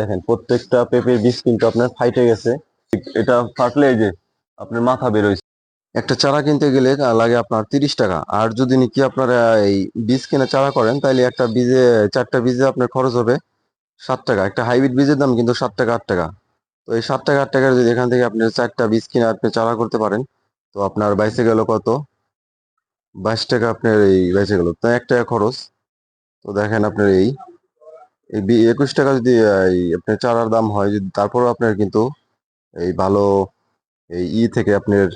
দেখেন, প্রত্যেকটা পেঁপের বীজ কিন্তু আপনার ফাইটে গেছে। এটা ফাটলে যে আপনার মাথা বেরোয় একটা চারা কিনতে গেলে লাগে আপনার তিরিশ টাকা। আর যদি নাকি আপনারা এই বীজ কিনে চারা করেন তাহলে একটা বীজে, চারটা বীজে আপনার খরচ হবে সাত টাকা। একটা হাইব্রিড বীজের দাম কিন্তু সাত টাকা, আট টাকা। তো এই সাত টাকা, আট টাকার যদি এখান থেকে আপনি চারটা বীজ কিনে আপনি চারা করতে পারেন, তো আপনার বাইসে গেল কত? বাইশ টাকা আপনার এই বেঁচে গেল। তো এক টাকা খরচ। তো দেখেন আপনার এই এই একুশ টাকা যদি আপনার চারার দাম হয়, যদি তারপরেও আপনার কিন্তু এই ভালো, এই ই থেকে আপনার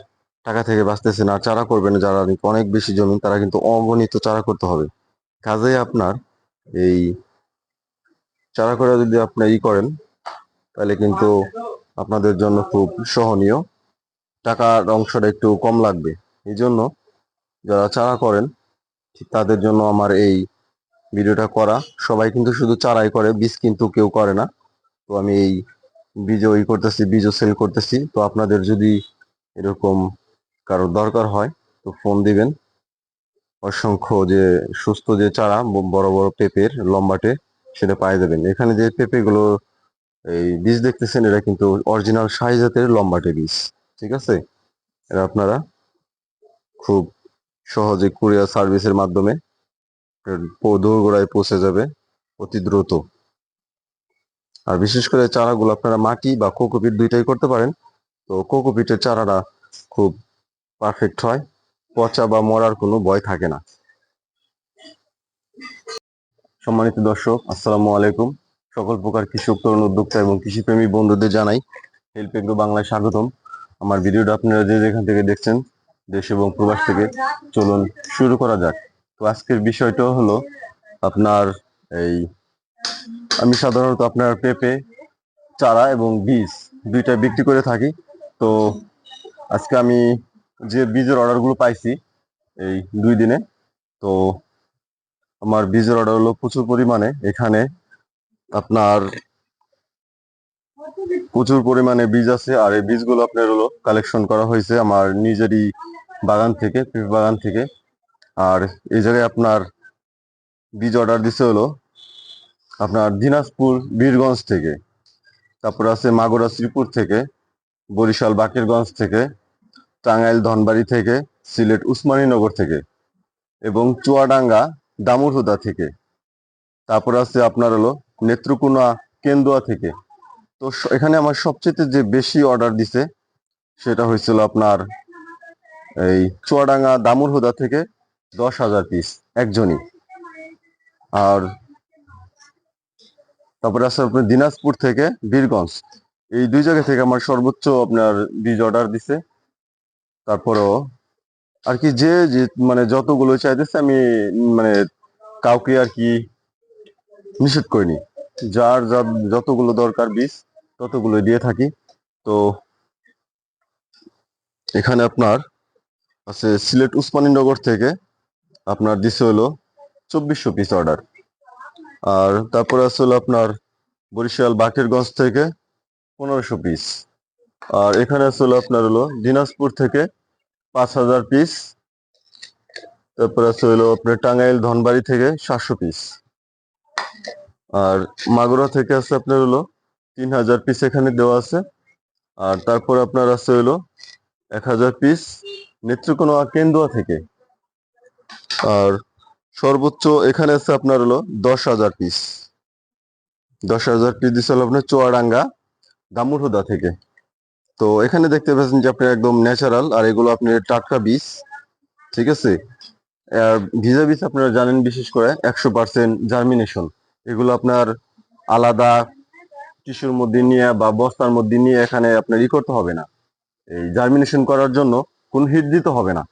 টাকা থেকে বাঁচতেছেন আর চারা করবেন, যারা অনেক বেশি জমি, তারা কিন্তু অগণিত চারা করতে হবে। কাজেই আপনার এই চারা করে যদি আপনি ই করেন, তাহলে কিন্তু আপনাদের জন্য খুব সহনীয়। টাকার অংশটা একটু কম লাগবে। এই জন্য যারা চারা করেন, তাদের জন্য আমার এই ভিডিওটা করা। সবাই কিন্তু শুধু চারাই করে, বীজ কিন্তু কেউ করে না। তো আমি এই বীজও ই করতেছি, বীজও সেল করতেছি। তো আপনাদের যদি এরকম কারও দরকার হয়, তো ফোন দিবেন। অসংখ্য যে সুস্থ যে চারা বড় বড় পেঁপের লম্বাটে, সেটা পাই যাবেন এখানে যে পেঁপেগুলো এই বীজ দেখতেছেন এটা কিন্তু অরিজিনাল সাই জাতের লম্বাটে বীজ, ঠিক আছে? এটা আপনারা খুব সহজে কুরিয়ার সার্ভিসের মাধ্যমে দোরগোড়ায় পৌঁছে যাবে অতি দ্রুত। আর বিশেষ করে চারাগুলো আপনারা মাটি বা কোকোপিট দুইটাই করতে পারেন। তো কোকোপিটের চারাটা খুব পারফেক্ট হয়, পচা বা মরার কোনো ভয় থাকে না। সম্মানিত দর্শক, আসসালামু আলাইকুম। সকল প্রকার কৃষক তরুণ উদ্যোক্তা এবং কৃষিপ্রেমী বন্ধুদের জানাই হেল্প এগ্রো বাংলায় স্বাগতম। আমার ভিডিওটা আপনারা যে যেখান থেকে দেখছেন, দেশ এবং প্রবাস থেকে, চলুন শুরু করা যাক। তো আজকের বিষয়টা হলো আপনার এই, আমি সাধারণত আপনার পেঁপে, চারা এবং বীজ দুইটা বিক্রি করে থাকি। তো আজকে আমি যে বীজের অর্ডারগুলো পাইছি এই দুই দিনে, তো আমার বীজের অর্ডার হলো প্রচুর পরিমাণে। এখানে আপনার প্রচুর পরিমাণে বীজ আছে আর এই বীজগুলো আপনার হলো কালেকশন করা হয়েছে আমার নিজেরই বাগান থেকে, পেঁপে বাগান থেকে। আর এই জায়গায় আপনার বীজ অর্ডার দিছে হলো আপনার দিনাজপুর, বীরগঞ্জ থেকে। তারপর আছে মাগুরা, শ্রীপুর থেকে, বরিশাল, বাকেরগঞ্জ থেকে, টাঙ্গাইল, ধনবাড়ি থেকে, সিলেট, উসমানীনগর থেকে এবং চুয়াডাঙ্গা দামুরহুদা থেকে। তারপর আছে আপনার হলো নেত্রকোনা, কেন্দুয়া থেকে। তো এখানে আমার সবচেয়ে যে বেশি অর্ডার দিছে সেটা হয়েছিল আপনার এই চুয়াডাঙ্গা দামুরহুদা থেকে দশ হাজার পিস একজনই। আর তারপরে আছে আপনার দিনাজপুর থেকে বীরগঞ্জ। এই দুই জায়গা থেকে আমার সর্বোচ্চ আপনার বীজ অর্ডার দিছে। তারপরও আর কি যে মানে যতগুলো চাইতেছে আমি মানে কাউকে আর কি নিষেধ করিনি। যার যার যতগুলো দরকার বীজ, ততগুলো দিয়ে থাকি। তো এখানে আপনার আছে সিলেট উসমানীনগর থেকে আপনার দিছে হলো চব্বিশশো পিস অর্ডার আর তারপরে আছে হলো আপনার বরিশাল বাকেরগঞ্জ থেকে পনেরোশো পিস আর এখানে আছে হলো আপনার হলো দিনাজপুর থেকে পাঁচ হাজার পিস তারপরে আছে হলো আপনার টাঙ্গাইল ধনবাড়ি থেকে সাতশো পিস আর মাগুরা থেকে আছে আপনার হলো তিন হাজার পিস এখানে দেওয়া আছে। আর তারপর আপনার আছে হলো এক হাজার পিস নেত্রকোনা কেন্দুয়া থেকে আর সর্বোচ্চ এখানে আছে আপনার হলো দশ হাজার পিস দশ হাজার পিস দিচ্ছে হলো আপনার চুয়াডাঙ্গা দামুরহুদা থেকে। তো এখানে দেখতে পাচ্ছেন যে আপনার একদম ন্যাচারাল আর এগুলো আপনার টাটকা বীজ, ঠিক আছে? আর ভিজা বীজ আপনারা জানেন, বিশেষ করে একশো পার্সেন্ট জার্মিনেশন এগুলো আপনার আলাদা টিস্যুর মধ্যে নিয়ে বা বস্তার মধ্যে নিয়ে এখানে আপনার ই করতে হবে না। এই জার্মিনেশন করার জন্য কোন হিট দিতে হবে না।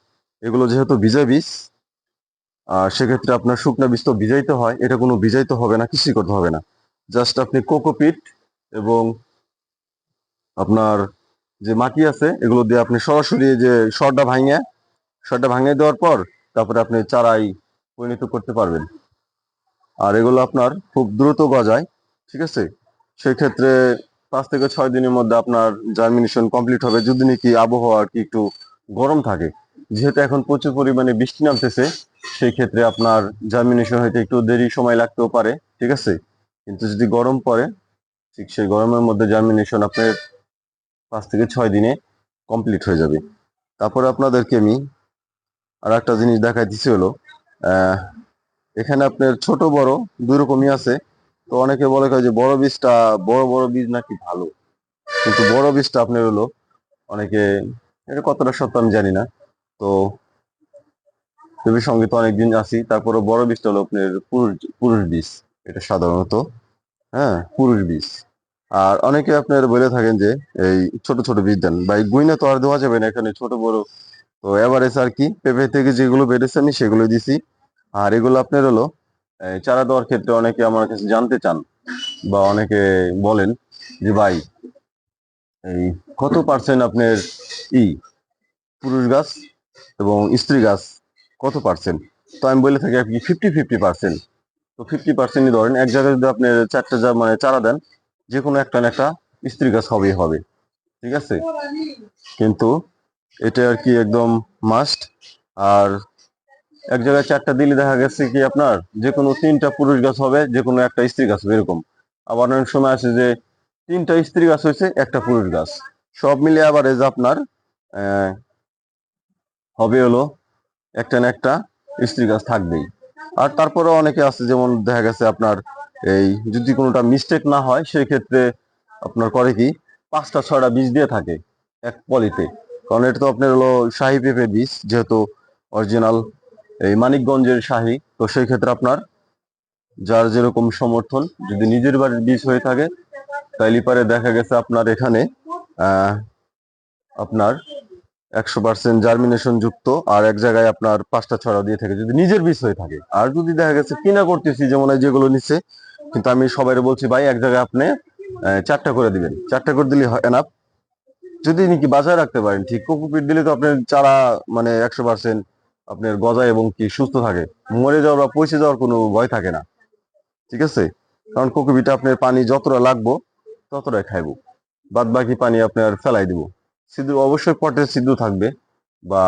এগুলো যেহেতু ভিজা বীজ সেক্ষেত্রে আপনার শুকনা বীজ তো ভিজাইতে হয়, এটা কোনো ভিজাইতে হবে না, কিছুই করতে হবে না। জাস্ট আপনি কোকোপিট এবং আপনার যে মাটি আছে, এগুলো দিয়ে আপনি সরাসরি যে শরটা ভাঙে শরটা ভাঙিয়ে দেওয়ার পর তারপরে আপনি চারাই পরিণত করতে পারবেন। আর এগুলো আপনার খুব দ্রুত গজায়, ঠিক আছে? সেই ক্ষেত্রে পাঁচ থেকে ছয় দিনের মধ্যে আপনার জার্মিনেশন কমপ্লিট হবে। যদি নাকি আবহাওয়া কি একটু গরম থাকে, যেহেতু এখন প্রচুর পরিমাণে বৃষ্টি নামতেছে সেই ক্ষেত্রে আপনার জার্মিনেশন হইতে একটু দেরি সময় লাগতেও পারে, ঠিক আছে? কিন্তু যদি গরম পড়ে, ঠিক সেই গরমের মধ্যে জার্মিনেশন আপনার পাঁচ থেকে ছয় দিনে কমপ্লিট হয়ে যাবে। তারপরে আপনাদেরকে আমি আর একটা জিনিস দেখাই দিচ্ছি হলো এখানে আপনার ছোট, বড় দুই রকমই আছে। তো অনেকে বলে যে বড় বীজটা, বড় বড় বীজ নাকি ভালো? কিন্তু বড় বীজটা আপনার হলো, অনেকে, এটা কতটা সত্য আমি জানি না। তো দেবীর সঙ্গে তো অনেকদিন আছি তারপরে বড় বীজটা হলো আপনার পুরুষ পুরুষ বীজ এটা সাধারণত হ্যাঁ পুরুষ বীজ আর অনেকে আপনার বলে থাকেন যে, এই ছোট ছোট বীজ দেন। বা গুইনা তো আর দেওয়া যাবে না এখানে, ছোট বড়। তো এভারেজ আর কি, পেঁপে থেকে যেগুলো বেড়েছে আমি সেগুলো দিছি। আর এগুলো আপনার হলো চারা দেওয়ার ক্ষেত্রে অনেকে আমার কাছে জানতে চান, বা অনেকে বলেন যে, ভাই, এই কত পার্সেন্ট আপনার ই পুরুষ গাছ এবং স্ত্রী গাছ কত পার্সেন্ট তো আমি বলে থাকি কি ফিফটি ফিফটি পার্সেন্ট তো ফিফটি পার্সেন্টই ধরেন, এক জায়গায় যদি আপনি চারটে যা মানে চারা দেন যে কোনো একটা না একটা স্ত্রী গাছ হবেই হবে। ঠিক আছে? কিন্তু এটা আর কি একদম মাস্ট আর এক জায়গায় চারটা দিলে দেখা গেছে কি আপনার যে কোনো তিনটা পুরুষ গাছ হবে যে কোনো একটা স্ত্রী গাছ হবে, এরকম। আবার অনেক সময় আছে যে তিনটা স্ত্রী গাছ হয়েছে, একটা পুরুষ গাছ। সব মিলে আবার এজ আপনার হবে হলো একটা না একটা স্ত্রী গাছ থাকবেই। আর তারপরে অনেকে আছে, যেমন দেখা গেছে আপনার এই যদি কোনোটা মিস্টেক না হয় সেই ক্ষেত্রে আপনার করে কি, পাঁচটা, ছয়টা বীজ দিয়ে থাকে এক পলিতে। কারণ এটা তো আপনার হলো শাহি পেঁপে বীজ, যেহেতু অরিজিনাল এই মানিকগঞ্জের শাহি, তো সেই ক্ষেত্রে আপনার যার যেরকম সমর্থন, যদি নিজের বাড়ির বীজ হয়ে থাকে, তাইলে পারে দেখা গেছে আপনার এখানে আপনার একশো পার্সেন্ট জার্মিনেশন যুক্ত, আর এক জায়গায় আপনার পাঁচটা ছড়া দিয়ে থাকে, যদি নিজের বীজ হয়ে থাকে। আর যদি দেখা গেছে কিনা করতেছি, যেমন যেগুলো নিচ্ছে কিন্তু আমি সবাই বলছি, ভাই, এক জায়গায় আপনি চারটা করে দিবেন। চারটা করে দিলে এনাফ যদি নাকি বাজায় রাখতে পারেন, ঠিক কোকোপিট দিলে তো আপনার চারা মানে একশো পার্সেন্ট আপনার গজায় এবং কি সুস্থ থাকে। মরে যাওয়ার বা পচে যাওয়ার কোনো ভয় থাকে না। ঠিক আছে? কারণ কোকোপিটে আপনার পানি যতটা লাগবো, ততটাই খাইবো। বাদ বাকি পানি আপনার ফেলাই দিব। সিদ্ধ অবশ্যই পটের সিদ্ধ থাকবে বা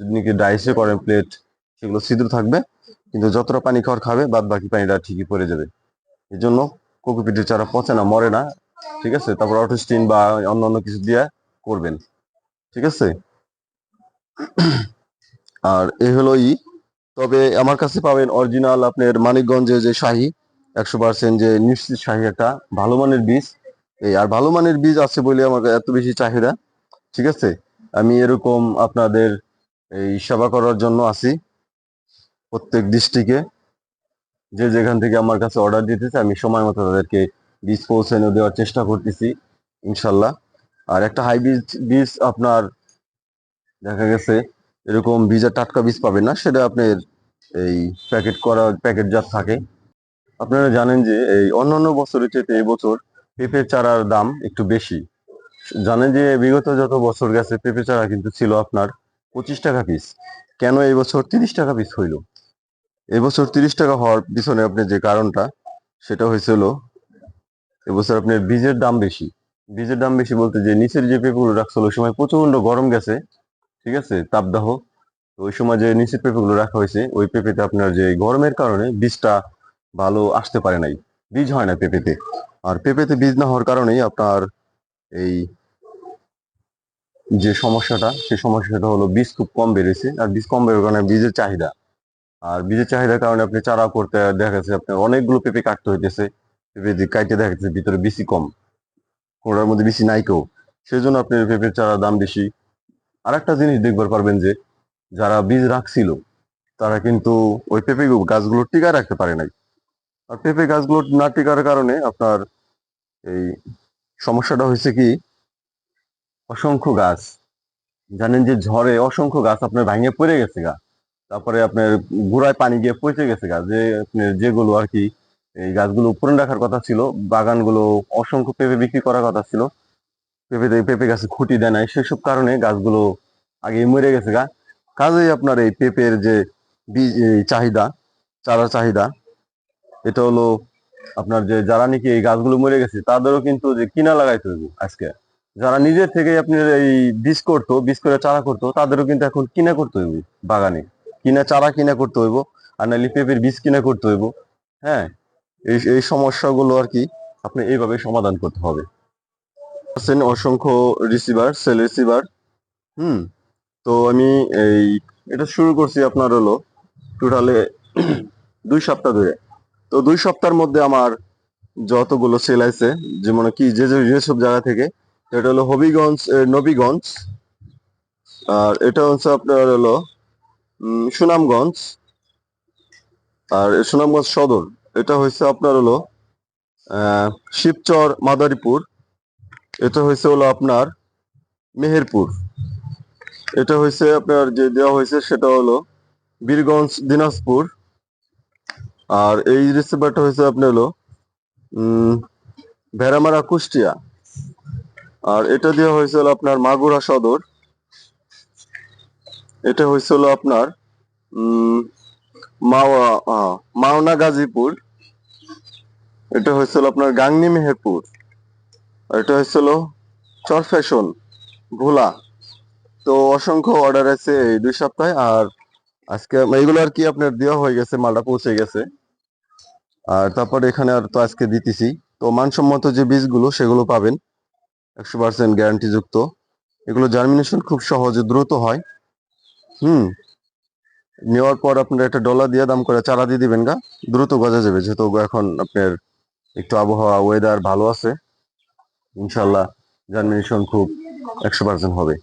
যদি নাকি ডাইসে করেন প্লেট, সেগুলো সিদ্ধ থাকবে, কিন্তু যতটা পানি খাওয়ার খাবে বাদ বাকি পানিটা ঠিকই পড়ে যাবে। এই জন্য কোকোপিটের চারা পচে না, মরে না, ঠিক আছে? তারপর অটোস্টিন বা অন্য অন্য কিছু দিয়ে করবেন, ঠিক আছে? আর এ হলো ই। তবে আমার কাছে পাবেন অরিজিনাল আপনার মানিকগঞ্জে যে শাহী, একশো পার্সেন্ট যে নিশ্চিত শাহী একটা ভালো মানের বীজ। এই আর ভালো মানের বীজ আছে বলে আমার এত বেশি চাহিদা। ঠিক আছে? আমি এরকম আপনাদের এই সেবা করার জন্য আছি প্রত্যেক ডিস্ট্রিক্টে যে যেখান থেকে আমার কাছে অর্ডার দিতেছে, আমি সময় মতো তাদেরকে বীজ পৌঁছানো দেওয়ার চেষ্টা করতেছি, ইনশাল্লাহ। আর একটা হাই বীজ বীজ আপনার দেখা গেছে, এরকম বীজের টাটকা বীজ পাবেন না, সেটা আপনার এই প্যাকেট করা প্যাকেট জাত থাকে। আপনারা জানেন যে এই অন্যান্য বছরের চেয়ে এই বছর পেঁপের চারার দাম একটু বেশি। জানেন যে বিগত যত বছর গেছে, পেঁপে চারা কিন্তু ছিল আপনার পঁচিশ টাকা পিস কেন এই বছর তিরিশ টাকা পিস হইল? এবছর তিরিশ টাকা হওয়ার পিছনে আপনি যে কারণটা, সেটা হয়েছিল এবছর আপনার বীজের দাম বেশি। বীজের দাম বেশি বলতে যে নিচের যে পেঁপেগুলো রাখছিল, ওই সময় প্রচণ্ড গরম গেছে, ঠিক আছে, তাপদাহ। তো ওই সময় যে নিচের পেঁপেগুলো রাখা হয়েছে, ওই পেঁপেতে আপনার যে গরমের কারণে বীজটা ভালো আসতে পারে নাই। বীজ হয় না পেঁপেতে। আর পেঁপেতে বীজ না হওয়ার কারণেই আপনার এই যে সমস্যাটা সেই সমস্যাটা হলো বীজ খুব কম বেড়েছে, আর বীজ কম বেরোর কারণে বীজের চাহিদা। আর বীজের চাহিদার কারণে আপনি চারা করতে দেখা যাচ্ছে আপনার অনেকগুলো পেঁপে কাটতে হইতেছে, পেঁপে কাটতে দেখা যাচ্ছে ভিতরে বেশি কম কোনটার মধ্যে বেশি নাই কেউ সেই জন্য আপনার পেঁপের চারা দাম বেশি। আর একটা জিনিস দেখবার পারবেন যে, যারা বীজ রাখছিল, তারা কিন্তু ওই পেঁপে গাছগুলো টিকায় রাখতে পারে নাই। আর পেঁপে গাছগুলো না টিকার কারণে আপনার এই সমস্যাটা হয়েছে কি অসংখ্য গাছ। জানেন যে ঝড়ে অসংখ্য গাছ আপনার ভাঙে পড়ে গেছে গা। তারপরে আপনার গোড়ায় পানি গিয়ে পচে গেছে গা। যে আপনার যেগুলো আর কি, এই গাছগুলো উপরে রাখার কথা ছিল, বাগানগুলো অসংখ্য পেঁপে বিক্রি করার কথা ছিল। পেঁপে পেঁপে গাছে খুঁটি দেয় নাই, সেসব কারণে গাছগুলো আগে মরে গেছে গা। কাজেই আপনার এই পেঁপের যে বীজ চাহিদা, চারা চাহিদা, এটা হলো আপনার যে যারা নাকি এই গাছগুলো মরে গেছে, তাদেরও কিন্তু যে কিনা লাগাইতে হইব আজকে। যারা নিজের থেকে আপনার এই বীজ করতো, বীজ করে চারা করতো, তাদেরও কিন্তু এখন কিনা করতে হইব বাগানে। কিনা চারা কিনা করতে হইব, আর নাহলে পেঁপের বীজ কিনা করতে হইব। হ্যাঁ এই এই সমস্যাগুলো আর কি আপনি এইভাবে সমাধান করতে হবে। আছেন অসংখ্য রিসিভার সেল রিসিভার হুম, তো আমি এই, এটা শুরু করছি আপনার হলো টোটালে দুই সপ্তাহ ধরে। তো দুই সপ্তাহের মধ্যে আমার যতগুলো সেল আছে যে যেমন কি যে যে যেসব জায়গা থেকে এটা হলো হবিগঞ্জ এ, নবীগঞ্জ। আর এটা হচ্ছে আপনার হলো সুনামগঞ্জ। আর সুনামগঞ্জ সদর। এটা হচ্ছে আপনার হলো শিবচর মাদারীপুর। এটা হয়েছে হলো আপনার মেহেরপুর। এটা হয়েছে আপনার যে দেওয়া হয়েছে সেটা হলো বীরগঞ্জ দিনাজপুর। আর এই রিসিভারটা হয়েছে আপনার হলো ভেড়ামারা কুষ্টিয়া। আর এটা দেওয়া হয়েছিল আপনার মাগুরা সদর। এটা হয়েছে হলো আপনার মাওয়া মাওনা গাজীপুর। এটা হয়েছে হলো আপনার গাংনি মেহেরপুর। এটা হয়েছে হলো চরফ্যাশন ভোলা। তো অসংখ্য অর্ডার আছে এই দুই সপ্তাহে, আর আজকে এইগুলো আর কি আপনার দেওয়া হয়ে গেছে, মালটা পৌঁছে গেছে। আর তারপর এখানে আর তো আজকে দিতেছি। তো মানসম্মত যে বীজগুলো, সেগুলো পাবেন। একশো পার্সেন্ট গ্যারান্টিযুক্ত। এগুলো জার্মিনেশন খুব সহজে দ্রুত হয়। হুম। নেওয়ার পর আপনার একটা ডলার দিয়ে দাম করে চারা দিয়ে দিবেন গা। দ্রুত গজা যাবে, যেহেতু এখন আপনার একটু আবহাওয়া ওয়েদার ভালো আছে। ইনশাল্লাহ জার্মিনেশন খুব একশো পার্সেন্ট হবে।